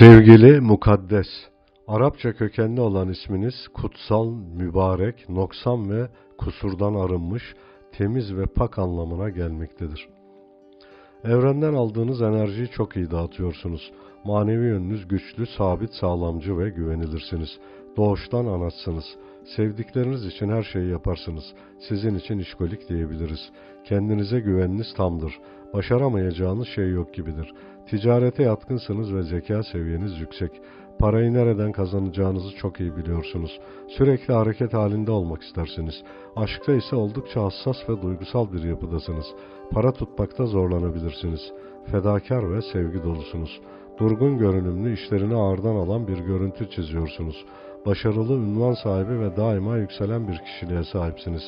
Sevgili mukaddes, Arapça kökenli olan isminiz kutsal, mübarek, noksan ve kusurdan arınmış, temiz ve pak anlamına gelmektedir. Evrenden aldığınız enerjiyi çok iyi dağıtıyorsunuz. Manevi yönünüz güçlü, sabit, sağlamcı ve güvenilirsiniz. Doğuştan anatsınız. Sevdikleriniz için her şeyi yaparsınız. Sizin için işkolik diyebiliriz. Kendinize güveniniz tamdır. Başaramayacağınız şey yok gibidir. Ticarete yatkınsınız ve zeka seviyeniz yüksek. Parayı nereden kazanacağınızı çok iyi biliyorsunuz. Sürekli hareket halinde olmak istersiniz. Aşkta ise oldukça hassas ve duygusal bir yapıdasınız. Para tutmakta zorlanabilirsiniz. Fedakar ve sevgi dolusunuz. Durgun görünümlü işlerini ağırdan alan bir görüntü çiziyorsunuz. Başarılı, ünvan sahibi ve daima yükselen bir kişiliğe sahipsiniz.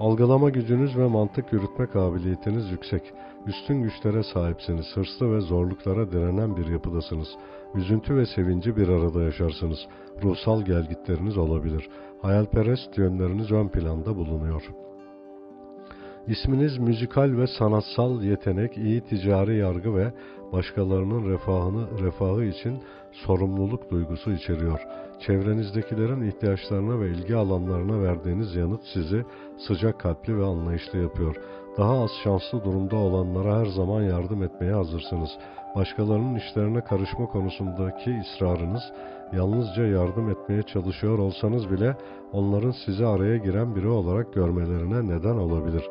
Algılama gücünüz ve mantık yürütme kabiliyetiniz yüksek. Üstün güçlere sahipsiniz. Hırslı ve zorluklara direnen bir yapıdasınız. Üzüntü ve sevinci bir arada yaşarsınız. Ruhsal gelgitleriniz olabilir. Hayalperest yönleriniz ön planda bulunuyor. İsminiz müzikal ve sanatsal yetenek, iyi ticari yargı ve başkalarının refahını refahı için sorumluluk duygusu içeriyor. Çevrenizdekilerin ihtiyaçlarına ve ilgi alanlarına verdiğiniz yanıt sizi sıcak kalpli ve anlayışlı yapıyor. Daha az şanslı durumda olanlara her zaman yardım etmeye hazırsınız. Başkalarının işlerine karışma konusundaki ısrarınız, yalnızca yardım etmeye çalışıyor olsanız bile onların sizi araya giren biri olarak görmelerine neden olabilir.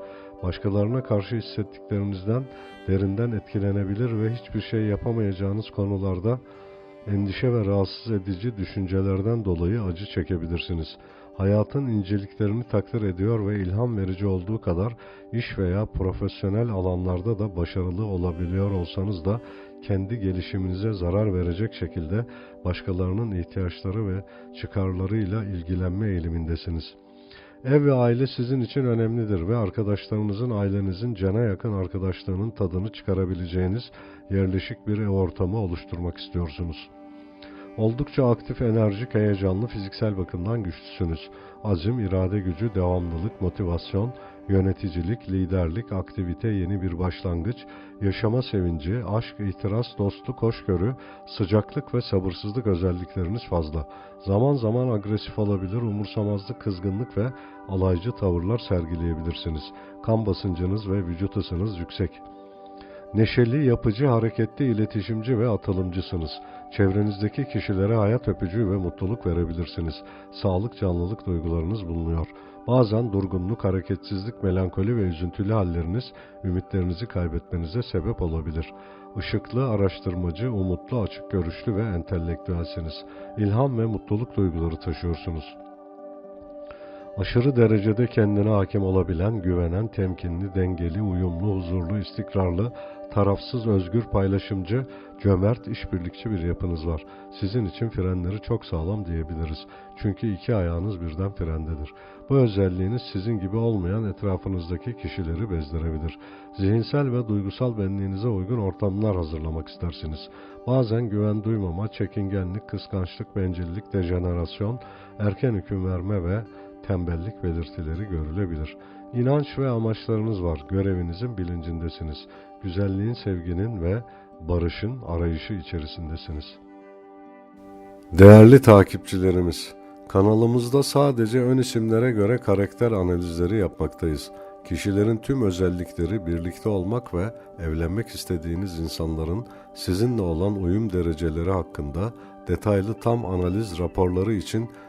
Başkalarına karşı hissettiklerinizden derinden etkilenebilir ve hiçbir şey yapamayacağınız konularda endişe ve rahatsız edici düşüncelerden dolayı acı çekebilirsiniz. Hayatın inceliklerini takdir ediyor ve ilham verici olduğu kadar iş veya profesyonel alanlarda da başarılı olabiliyor olsanız da kendi gelişiminize zarar verecek şekilde başkalarının ihtiyaçları ve çıkarlarıyla ilgilenme eğilimindesiniz. Ev ve aile sizin için önemlidir ve arkadaşlarınızın ailenizin cana yakın arkadaşlığının tadını çıkarabileceğiniz yerleşik bir ev ortamı oluşturmak istiyorsunuz. Oldukça aktif, enerjik, heyecanlı, fiziksel bakımdan güçlüsünüz. Azim, irade gücü, devamlılık, motivasyon, yöneticilik, liderlik, aktivite, yeni bir başlangıç, yaşama sevinci, aşk, itiraz, dostluk, hoşgörü, sıcaklık ve sabırsızlık özellikleriniz fazla. Zaman zaman agresif olabilir, umursamazlık, kızgınlık ve alaycı tavırlar sergileyebilirsiniz. Kan basıncınız ve vücut ısınız yüksek. Neşeli, yapıcı, hareketli, iletişimci ve atılımcısınız. Çevrenizdeki kişilere hayat öpücüğü ve mutluluk verebilirsiniz. Sağlık, canlılık duygularınız bulunuyor. Bazen durgunluk, hareketsizlik, melankoli ve üzüntülü halleriniz ümitlerinizi kaybetmenize sebep olabilir. Işıklı, araştırmacı, umutlu, açık görüşlü ve entelektüelsiniz. İlham ve mutluluk duyguları taşıyorsunuz. Aşırı derecede kendine hakim olabilen, güvenen, temkinli, dengeli, uyumlu, huzurlu, istikrarlı, tarafsız, özgür, paylaşımcı, cömert, işbirlikçi bir yapınız var. Sizin için frenleri çok sağlam diyebiliriz. Çünkü iki ayağınız birden frendedir. Bu özelliğiniz sizin gibi olmayan etrafınızdaki kişileri bezdirebilir. Zihinsel ve duygusal benliğinize uygun ortamlar hazırlamak istersiniz. Bazen güven duymama, çekingenlik, kıskançlık, bencillik, dejenerasyon, erken hüküm verme ve tembellik belirtileri görülebilir. İnanç ve amaçlarınız var. Görevinizin bilincindesiniz. Güzelliğin, sevginin ve barışın arayışı içerisindesiniz. Değerli takipçilerimiz, kanalımızda sadece ön isimlere göre karakter analizleri yapmaktayız. Kişilerin tüm özellikleri birlikte olmak ve evlenmek istediğiniz insanların sizinle olan uyum dereceleri hakkında detaylı tam analiz raporları için